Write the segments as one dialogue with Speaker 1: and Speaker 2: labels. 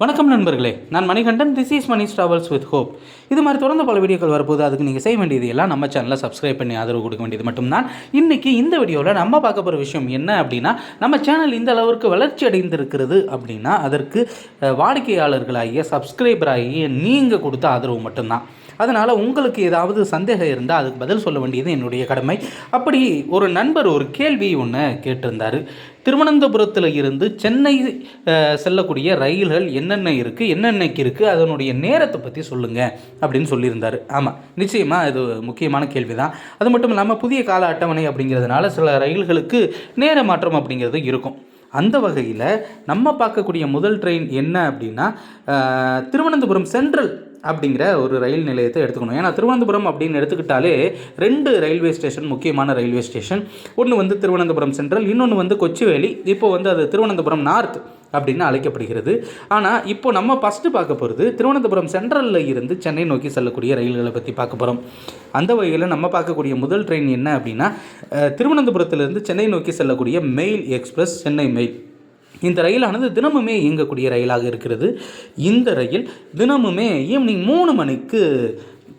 Speaker 1: வணக்கம் நண்பர்களே. நான் Manikandan this is Mani travels with hope இது மாதிரி தொடர்ந்து பல வீடியோக்கள் வரப்போது அதுக்கு நீங்கள் செய்ய வேண்டியது எல்லாம் நம்ம சேனலை சப்ஸ்கிரைப் பண்ணி ஆதரவு கொடுக்க வேண்டியது மட்டும்தான். இன்றைக்கி இந்த வீடியோவில் நம்ம பார்க்க போகிற விஷயம் என்ன அப்படின்னா நம்ம சேனல் இந்த அளவிற்கு வளர்ச்சி அடைந்திருக்கிறது அப்படின்னா அதற்கு வாடிக்கையாளர்களாகிய சப்ஸ்கிரைபராகிய நீங்கள் கொடுத்த ஆதரவு மட்டும்தான். அதனால் உங்களுக்கு ஏதாவது சந்தேகம் இருந்தால் அதுக்கு பதில் சொல்ல வேண்டியது என்னுடைய கடமை. அப்படி ஒரு நண்பர் ஒரு கேள்வி ஒன்று கேட்டிருந்தார். திருவனந்தபுரத்தில் இருந்து சென்னை செல்லக்கூடிய ரயில்கள் என்னென்ன இருக்குது என்னென்னக்கு இருக்குது அதனுடைய நேரத்தை பற்றி சொல்லுங்கள் அப்படின்னு சொல்லியிருந்தார். ஆமாம் நிச்சயமாக இது முக்கியமான கேள்வி தான் அது மட்டும் இல்லாமல் புதிய கால அட்டவணை அப்படிங்கிறதுனால சில ரயில்களுக்கு நேர மாற்றம் அப்படிங்கிறது இருக்கும். அந்த வகையில் நம்ம பார்க்கக்கூடிய முதல் ட்ரெயின் என்ன அப்படின்னா திருவனந்தபுரம் சென்ட்ரல் அப்படிங்கிற ஒரு ரயில் நிலையத்தை எடுத்துக்கணும். ஏன்னா திருவனந்தபுரம் அப்படின்னு எடுத்துக்கிட்டாலே ரெண்டு ரயில்வே ஸ்டேஷன் முக்கியமான ரயில்வே ஸ்டேஷன். ஒன்று வந்து திருவனந்தபுரம் சென்ட்ரல் இன்னொன்று வந்து கொச்சிவேலி. இப்போ வந்து அது திருவனந்தபுரம் நார்த் அப்படின்னு அழைக்கப்படுகிறது. ஆனால் இப்போ நம்ம ஃபஸ்ட்டு பார்க்க போகிறது திருவனந்தபுரம் சென்ட்ரலில் இருந்து சென்னை நோக்கி செல்லக்கூடிய ரயில்களை பற்றி பார்க்க போகிறோம் அந்த வகையில் நம்ம பார்க்கக்கூடிய முதல் ட்ரெயின் என்ன அப்படின்னா திருவனந்தபுரத்திலிருந்து சென்னை நோக்கி செல்லக்கூடிய மெயில் எக்ஸ்பிரஸ் சென்னை மெயில். இந்த ரயிலானது தினமுமே இயங்கக்கூடிய ரயிலாக இருக்கிறது. இந்த ரயில் தினமுமே ஈவினிங் மூணு மணிக்கு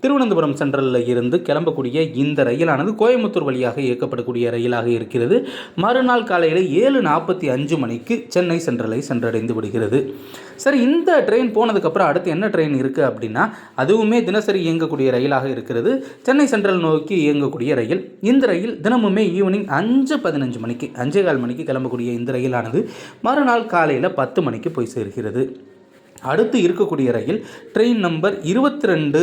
Speaker 1: திருவனந்தபுரம் சென்ட்ரலில் இருந்து கிளம்பக்கூடிய இந்த ரயிலானது கோயம்புத்தூர் வழியாக இயக்கப்படக்கூடிய ரயிலாக இருக்கிறது. மறுநாள் காலையில் ஏழு நாற்பத்தி அஞ்சு மணிக்கு சென்னை சென்ட்ரலை சென்றடைந்து விடுகிறது. சரி இந்த ட்ரெயின் போனதுக்கப்புறம் அடுத்து என்ன ட்ரெயின் இருக்குது அப்படின்னா அதுவுமே தினசரி இயங்கக்கூடிய ரயிலாக இருக்கிறது. சென்னை சென்ட்ரல் நோக்கி இயங்கக்கூடிய ரயில். இந்த ரயில் தினமுமே ஈவினிங் அஞ்சு பதினஞ்சு மணிக்கு அஞ்சே கால் மணிக்கு கிளம்பக்கூடிய இந்த ரயிலானது மறுநாள் காலையில் பத்து மணிக்கு போய் சேர்கிறது. அடுத்து இருக்கக்கூடிய ரயில் ட்ரெயின் நம்பர் இருபத்தி ரெண்டு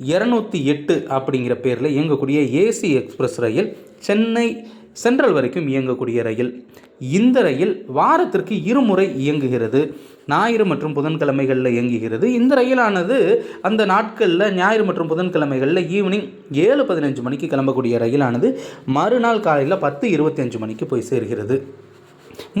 Speaker 1: இரநூத்தி எட்டு அப்படிங்கிற பேரில் இயங்கக்கூடிய ஏசி எக்ஸ்பிரஸ் ரயில் சென்னை சென்ட்ரல் வரைக்கும் இயங்கக்கூடிய ரயில். இந்த ரயில் வாரத்திற்கு இருமுறை இயங்குகிறது. ஞாயிறு மற்றும் புதன்கிழமைகளில் இயங்குகிறது. இந்த ரயிலானது அந்த நாட்களில் ஞாயிறு மற்றும் புதன்கிழமைகளில் ஈவினிங் ஏழு பதினஞ்சு மணிக்கு கிளம்பக்கூடிய ரயிலானது. மறுநாள் காலையில் பத்து இருபத்தஞ்சு மணிக்கு போய் சேர்கிறது.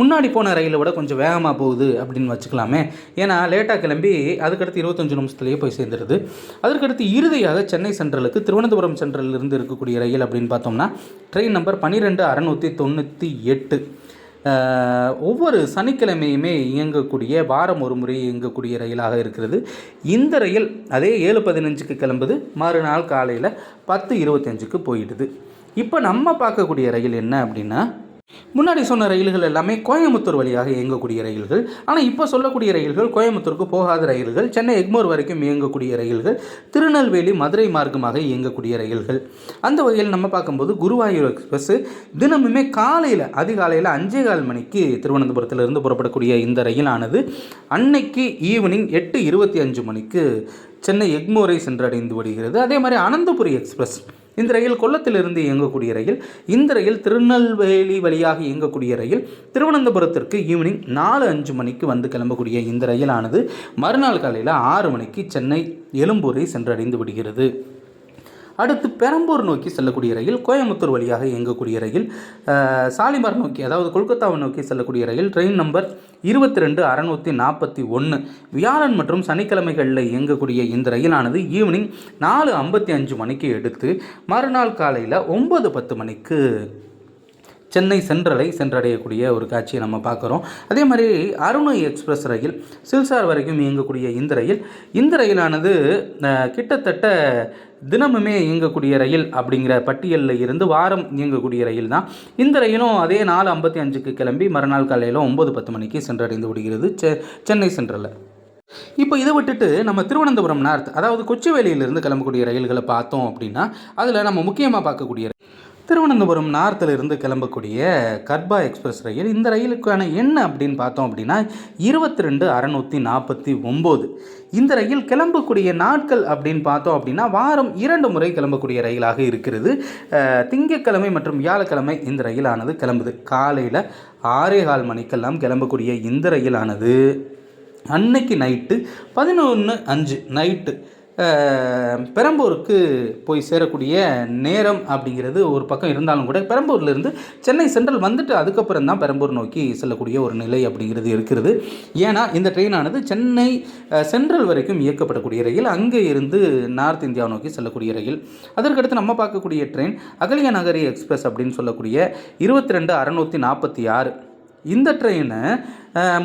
Speaker 1: முன்னாடி போன ரயிலை விட கொஞ்சம் வேகமாக போகுது அப்படின்னு வச்சுக்கலாமே. ஏன்னா லேட்டாக கிளம்பி அதுக்கடுத்து இருபத்தஞ்சு நிமிஷத்துலேயே போய் சேர்ந்துருது. அதற்கடுத்து இறுதியாக சென்னை சென்ட்ரலுக்கு திருவனந்தபுரம் சென்ட்ரலிருந்து இருக்கக்கூடிய ரயில் அப்படின்னு பார்த்தோம்னா ட்ரெயின் நம்பர் பன்னிரெண்டு அறநூற்றி தொண்ணூற்றி எட்டு. ஒவ்வொரு சனிக்கிழமையுமே இயங்கக்கூடிய வாரம் ஒரு முறை இயங்கக்கூடிய ரயிலாக இருக்கிறது. இந்த ரயில் அதே ஏழு பதினஞ்சுக்கு கிளம்புது. மறுநாள் காலையில் பத்து இருபத்தஞ்சுக்கு போயிடுது. இப்போ நம்ம பார்க்கக்கூடிய ரயில் என்ன அப்படின்னா முன்னாடி சொன்ன ரயில்கள் எல்லாமே கோயம்புத்தூர் வழியாக இயங்கக்கூடிய ரயில்கள். ஆனால் இப்போ சொல்லக்கூடிய ரயில்கள் கோயம்புத்தூருக்கு போகாத ரயில்கள் சென்னை எக்மோர் வரைக்கும் இயங்கக்கூடிய ரயில்கள் திருநெல்வேலி மதுரை மார்க்கமாக இயங்கக்கூடிய ரயில்கள். அந்த வகையில் நம்ம பார்க்கும்போது குருவாயூர் எக்ஸ்பிரஸ் தினமுமே காலையில் அதிகாலையில் அஞ்சே கால் மணிக்கு திருவனந்தபுரத்திலிருந்து புறப்படக்கூடிய இந்த ரயிலானது அன்னைக்கு ஈவினிங் எட்டு இருபத்தி அஞ்சு மணிக்கு சென்னை எக்மோரை சென்றடைந்து விடுகிறது அதே மாதிரி அனந்தபுரி எக்ஸ்பிரஸ் இந்த ரயில் கொல்லத்திலிருந்து இயங்கக்கூடிய ரயில் இந்த ரயில் திருநெல்வேலி வழியாக இயங்கக்கூடிய ரயில் திருவனந்தபுரத்திற்கு ஈவினிங் நாலு அஞ்சு மணிக்கு வந்து கிளம்பக்கூடிய இந்த ரயிலானது மறுநாள் காலையில் ஆறு மணிக்கு சென்னை எழும்பூரை சென்றடைந்து விடுகிறது. அடுத்து பெரம்பூர் நோக்கி செல்லக்கூடிய ரயில் கோயம்புத்தூர் வழியாக இயங்கக்கூடிய ரயில் சாலிமார் நோக்கி அதாவது கொல்கத்தாவை நோக்கி செல்லக்கூடிய ரயில் ட்ரெயின் நம்பர் இருபத்தி ரெண்டு அறநூற்றி நாற்பத்தி ஒன்று வியாழன் மற்றும் சனிக்கிழமைகளில் இயங்கக்கூடிய இந்த ரயிலானது ஈவினிங் நாலு ஐம்பத்தி அஞ்சு மணிக்கு எடுத்து மறுநாள் காலையில் ஒம்பது பத்து மணிக்கு சென்னை சென்ட்ரலை சென்றடையக்கூடிய ஒரு காட்சியை நம்ம பார்க்குறோம். அதே மாதிரி அருணை எக்ஸ்பிரஸ் ரயில் சில்சார் வரைக்கும் இயங்கக்கூடிய இந்த ரயில். இந்த ரயிலானது கிட்டத்தட்ட தினமுமே இயங்கக்கூடிய ரயில் அப்படிங்கிற பட்டியலில் இருந்து வாரம் இயங்கக்கூடிய ரயில் தான். இந்த ரயிலும் அதே நாலு ஐம்பத்தி அஞ்சுக்கு கிளம்பி மறுநாள் காலையில் ஒம்பது பத்து மணிக்கு சென்றடைந்து விடுகிறது. செ சென்னை சென்ட்ரலில். இப்போ இதை விட்டுட்டு நம்ம திருவனந்தபுரம் நார்த் அதாவது கொச்சிவேலியிலிருந்து கிளம்பக்கூடிய ரயில்களை பார்த்தோம் அப்படின்னா அதில் நம்ம முக்கியமாக பார்க்கக்கூடிய திருவனந்தபுரம் நார்த்திலிருந்து கிளம்பக்கூடிய கர்பா எக்ஸ்பிரஸ் ரயில் இந்த ரயிலுக்கான என்ன அப்படின்னு பார்த்தோம் அப்படின்னா இருபத்தி ரெண்டு அறநூற்றி நாற்பத்தி ஒம்பது. இந்த ரயில் கிளம்பக்கூடிய நாட்கள் அப்படின்னு பார்த்தோம் அப்படின்னா வாரம் இரண்டு முறை கிளம்பக்கூடிய ரயிலாக இருக்கிறது. அஹ், திங்கட்கிழமை மற்றும் வியாழக்கிழமை இந்த ரயிலானது கிளம்புது. காலையில் ஆறே கால் மணிக்கெல்லாம் கிளம்பக்கூடிய இந்த ரயிலானது. அன்னைக்கு நைட்டு பதினொன்று அஞ்சு நைட்டு பெரம்பூருக்கு போய் சேரக்கூடிய நேரம் அப்படிங்கிறது ஒரு பக்கம் இருந்தாலும் கூட பெரம்பூர்லேருந்து சென்னை சென்ட்ரல் வந்துட்டு அதுக்கப்புறம் தான் பெரம்பூர் நோக்கி செல்லக்கூடிய ஒரு நிலை அப்படிங்கிறது இருக்கிறது. ஏன்னா இந்த ட்ரெயினானது சென்னை சென்ட்ரல் வரைக்கும் இயக்கப்படக்கூடிய ரயில் அங்கே இருந்து நார்த் இந்தியா நோக்கி செல்லக்கூடிய ரயில். அதற்கடுத்து நம்ம பார்க்கக்கூடிய ட்ரெயின் அகலிய நகரி எக்ஸ்பிரஸ் அப்படின்னு சொல்லக்கூடிய இருபத்தி ரெண்டு அறநூற்றி நாற்பத்தி ஆறு. இந்த ட்ரெயினை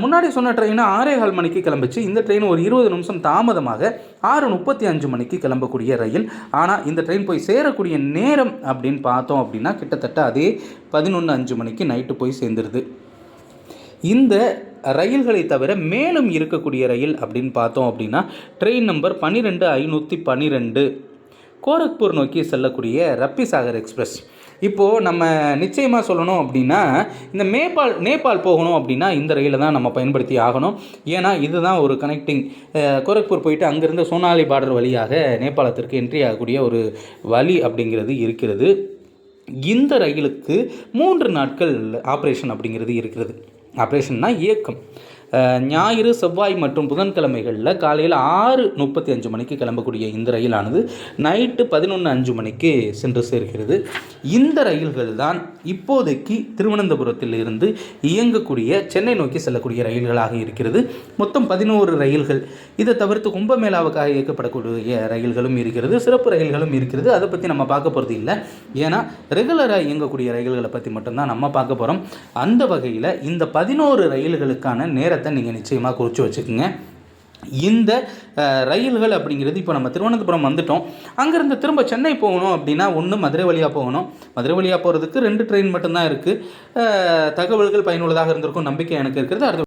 Speaker 1: முன்னாடி சொன்ன ட்ரெயினை ஆறே கால் மணிக்கு கிளம்புச்சு இந்த ட்ரெயின் ஒரு இருபது நிமிஷம் தாமதமாக ஆறு முப்பத்தி அஞ்சு மணிக்கு கிளம்பக்கூடிய ரயில். ஆனால் இந்த ட்ரெயின் போய் சேரக்கூடிய நேரம் அப்படின்னு பார்த்தோம் அப்படின்னா கிட்டத்தட்ட அதே பதினொன்று அஞ்சு மணிக்கு நைட்டு போய் சேர்ந்துருது. இந்த ரயில்களை தவிர மேலும் இருக்கக்கூடிய ரயில் அப்படின்னு பார்த்தோம் அப்படின்னா ட்ரெயின் நம்பர் பன்னிரெண்டு ஐநூற்றி பன்னிரெண்டு. கோரக்பூர் நோக்கி செல்லக்கூடிய ரப்பி சாகர் எக்ஸ்பிரஸ். இப்போது நம்ம நிச்சயமாக சொல்லணும் அப்படின்னா இந்த நேபாள் நேபாள் போகணும் அப்படின்னா இந்த ரயிலை தான் நம்ம பயன்படுத்தி ஆகணும். ஏன்னா இதுதான் ஒரு கனெக்டிங் கோரக்பூர் போயிட்டு அங்கேருந்து சோனாலி பார்டர் வழியாக நேபாளத்திற்கு என்ட்ரி ஆகக்கூடிய ஒரு வழி அப்படிங்கிறது இருக்கிறது. இந்த ரயிலுக்கு மூன்று நாட்கள் ஆப்ரேஷன் அப்படிங்கிறது இருக்கிறது. ஆப்ரேஷன்னா இயக்கம். ஞாயிறு செவ்வாய் மற்றும் புதன்கிழமைகளில் காலையில் ஆறு முப்பத்தி அஞ்சு மணிக்கு கிளம்பக்கூடிய இந்த ரயிலானது நைட்டு பதினொன்று அஞ்சு மணிக்கு சென்று சேர்கிறது. இந்த ரயில்கள் தான் இப்போதைக்கு திருவனந்தபுரத்தில் இருந்து இயங்கக்கூடிய சென்னை நோக்கி செல்லக்கூடிய ரயில்களாக இருக்கிறது. மொத்தம் பதினோரு ரயில்கள். இதை தவிர்த்து கும்பமேளாவுக்காக இயக்கப்படக்கூடிய ரயில்களும் இருக்கிறது சிறப்பு ரயில்களும் இருக்கிறது. அதை பற்றி நம்ம பார்க்க போகிறது இல்லை. ஏன்னா ரெகுலராக இயங்கக்கூடிய ரயில்களை பற்றி மட்டும்தான் நம்ம பார்க்க போகிறோம் அந்த வகையில் இந்த பதினோரு ரயில்களுக்கான நேரத்தை நீங்கள் நிச்சயமாக குறித்து வச்சுக்கோங்க. இந்த ரயில்கள் அப்படிங்கிறது இப்போ நம்ம திருவனந்தபுரம் வந்துட்டோம். அங்கேருந்து திரும்ப சென்னை போகணும் அப்படின்னா ஒன்று மதுரை வழியாக போகணும். மதுரை வழியாக போகிறதுக்கு ரெண்டு ட்ரெயின் மட்டும்தான் இருக்குது தகவல்கள் பயனுள்ளதாக இருந்திருக்கும் நம்பிக்கை எனக்கு இருக்கிறது அடுத்து